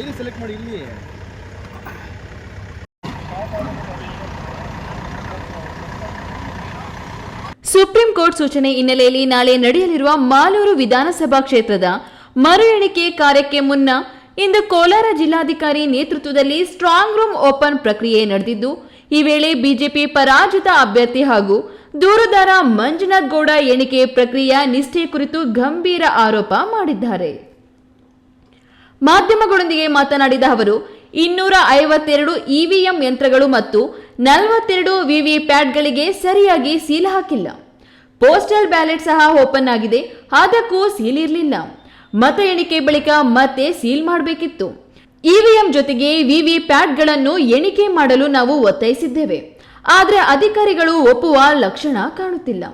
ಐದು ಸೆಲೆಕ್ಟ್ ಮಾಡಿ, ಇಲ್ಲಿ? ಸುಪ್ರೀಂ ಕೋರ್ಟ್ ಸೂಚನೆ ಹಿನ್ನೆಲೆಯಲ್ಲಿ ನಾಳೆ ನಡೆಯಲಿರುವ ಮಾಲೂರು ವಿಧಾನಸಭಾ ಕ್ಷೇತ್ರದ ಮರು ಎಣಿಕೆ ಕಾರ್ಯಕ್ಕೆ ಮುನ್ನ ಇಂದು ಕೋಲಾರ ಜಿಲ್ಲಾಧಿಕಾರಿ ನೇತೃತ್ವದಲ್ಲಿ ಸ್ಟ್ರಾಂಗ್ ರೂಮ್ ಓಪನ್ ಪ್ರಕ್ರಿಯೆ ನಡೆದಿದ್ದು, ಈ ವೇಳೆ ಬಿಜೆಪಿ ಪರಾಜಿತ ಅಭ್ಯರ್ಥಿ ಹಾಗೂ ದೂರುದಾರ ಮಂಜುನಾಥ್ ಗೌಡ ಎಣಿಕೆ ಪ್ರಕ್ರಿಯೆ ನಿಷ್ಠೆ ಕುರಿತು ಗಂಭೀರ ಆರೋಪ ಮಾಡಿದ್ದಾರೆ. ಮಾಧ್ಯಮಗಳೊಂದಿಗೆ ಮಾತನಾಡಿದ ಅವರು, ಇನ್ನೂರ ಐವತ್ತೆರಡು ಇವಿಎಂ ಯಂತ್ರಗಳು ಮತ್ತು ನಲವತ್ತೆರಡು ವಿವಿ ಪ್ಯಾಡ್ಗಳಿಗೆ ಸರಿಯಾಗಿ ಸೀಲ್ ಹಾಕಿಲ್ಲ. ಪೋಸ್ಟಲ್ ಬ್ಯಾಲೆಟ್ ಸಹ ಓಪನ್ ಆಗಿದೆ, ಅದಕ್ಕೂ ಸೀಲ್ ಇರಲಿಲ್ಲ. ಮತ ಎಣಿಕೆ ಬಳಿಕ ಮತ್ತೆ ಸೀಲ್ ಮಾಡಬೇಕಿತ್ತು. ಇವಿಎಂ ಜೊತೆಗೆ ವಿವಿ ಪ್ಯಾಡ್ಗಳನ್ನು ಎಣಿಕೆ ಮಾಡಲು ನಾವು ಒತ್ತಾಯಿಸಿದ್ದೇವೆ. ಆದರೆ ಅಧಿಕಾರಿಗಳು ಒಪ್ಪುವ ಲಕ್ಷಣ ಕಾಣುತ್ತಿಲ್ಲ.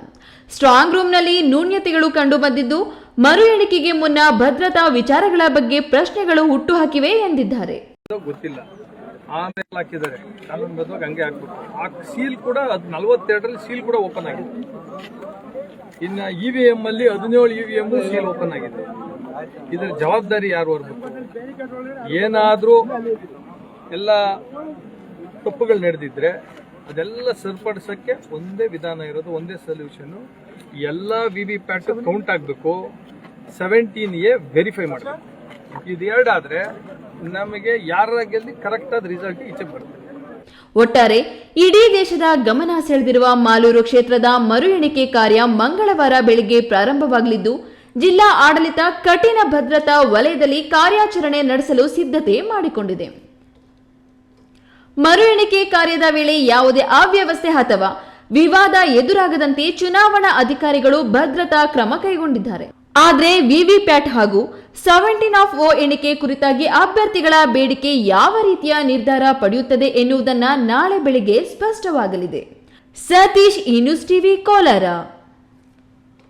ಸ್ಟ್ರಾಂಗ್ ರೂಮ್ನಲ್ಲಿ ನ್ಯೂನ್ಯತೆಗಳು ಕಂಡುಬಂದಿದ್ದು ಮರು ಎಣಿಕೆಗೆ ಮುನ್ನ ಭದ್ರತಾ ವಿಚಾರಗಳ ಬಗ್ಗೆ ಪ್ರಶ್ನೆಗಳು ಹುಟ್ಟುಹಾಕಿವೆ ಎಂದಿದ್ದಾರೆ. ಗೊತ್ತಿಲ್ಲ. ಆಮೇಲೆ ಹಾಕಿದ್ದಾರೆ. ಕಾನೂನುಬದ್ಧವಾಗಿ ಹಂಗೆ ಹಾಕ್ಬೇಕು. ಆ ಸೀಲ್ ಕೂಡ ಅದು ನಲವತ್ತೆರಡರಲ್ಲಿ ಸೀಲ್ ಕೂಡ ಓಪನ್ ಆಗಿದೆ. ಇನ್ನು ಇ ವಿ ಎಂ ಅಲ್ಲಿ ಹದಿನೇಳು E V M seal open ಆಗಿದೆ. ಇದರ ಜವಾಬ್ದಾರಿ ಯಾರು ಹೊರಬೇಕು ಏನಾದರೂ ಎಲ್ಲ ತಪ್ಪುಗಳು ನಡೆದಿದ್ರೆ ಅದೆಲ್ಲ ಸರಿಪಡಿಸೋಕ್ಕೆ ಒಂದೇ ವಿಧಾನ ಇರೋದು, ಒಂದೇ ಸೊಲ್ಯೂಷನ್ನು ಎಲ್ಲ ವಿ ವಿ ಪ್ಯಾಟ್ ಕೌಂಟ್ ಆಗಬೇಕು. ಸೆವೆಂಟೀನ್ ಎ ವೆರಿಫೈ ಮಾಡಬೇಕು. ಇದು ನಮಗೆ ಯಾರ ಗೆಲ್ಲಿ ಆದ ರಿಸಲ್ಟ್ ಈಚೆ ಬರುತ್ತೆ. ಒಟ್ಟಾರೆ, ಇಡೀ ದೇಶದ ಗಮನ ಸೆಳೆದಿರುವ ಮಾಲೂರು ಕ್ಷೇತ್ರದ ಮರು ಎಣಿಕೆ ಕಾರ್ಯ ಮಂಗಳವಾರ ಬೆಳಿಗ್ಗೆ ಪ್ರಾರಂಭವಾಗಲಿದ್ದು, ಜಿಲ್ಲಾ ಆಡಳಿತ ಕಠಿಣ ಭದ್ರತಾ ವಲಯದಲ್ಲಿ ಕಾರ್ಯಾಚರಣೆ ನಡೆಸಲು ಸಿದ್ಧತೆ ಮಾಡಿಕೊಂಡಿದೆ. ಮರು ಎಣಿಕೆ ಕಾರ್ಯದ ವೇಳೆ ಯಾವುದೇ ಅವ್ಯವಸ್ಥೆ ಅಥವಾ ವಿವಾದ ಎದುರಾಗದಂತೆ ಚುನಾವಣಾ ಅಧಿಕಾರಿಗಳು ಭದ್ರತಾ ಕ್ರಮ ಕೈಗೊಂಡಿದ್ದಾರೆ. ಆದರೆ ವಿವಿಪ್ಯಾಟ್ ಹಾಗೂ ಸೆವೆಂಟೀನ್ ಆಫ್ ಓ ಎಣಿಕೆ ಕುರಿತಾಗಿ ಅಭ್ಯರ್ಥಿಗಳ ಬೇಡಿಕೆ ಯಾವ ರೀತಿಯ ನಿರ್ಧಾರ ಪಡೆಯುತ್ತದೆ ಎನ್ನುವುದನ್ನು ನಾಳೆ ಬೆಳಿಗ್ಗೆ ಸ್ಪಷ್ಟವಾಗಲಿದೆ. ಸತೀಶ್ ಈ ನ್ಯೂಸ್ ಟಿವಿ, ಕೋಲಾರ.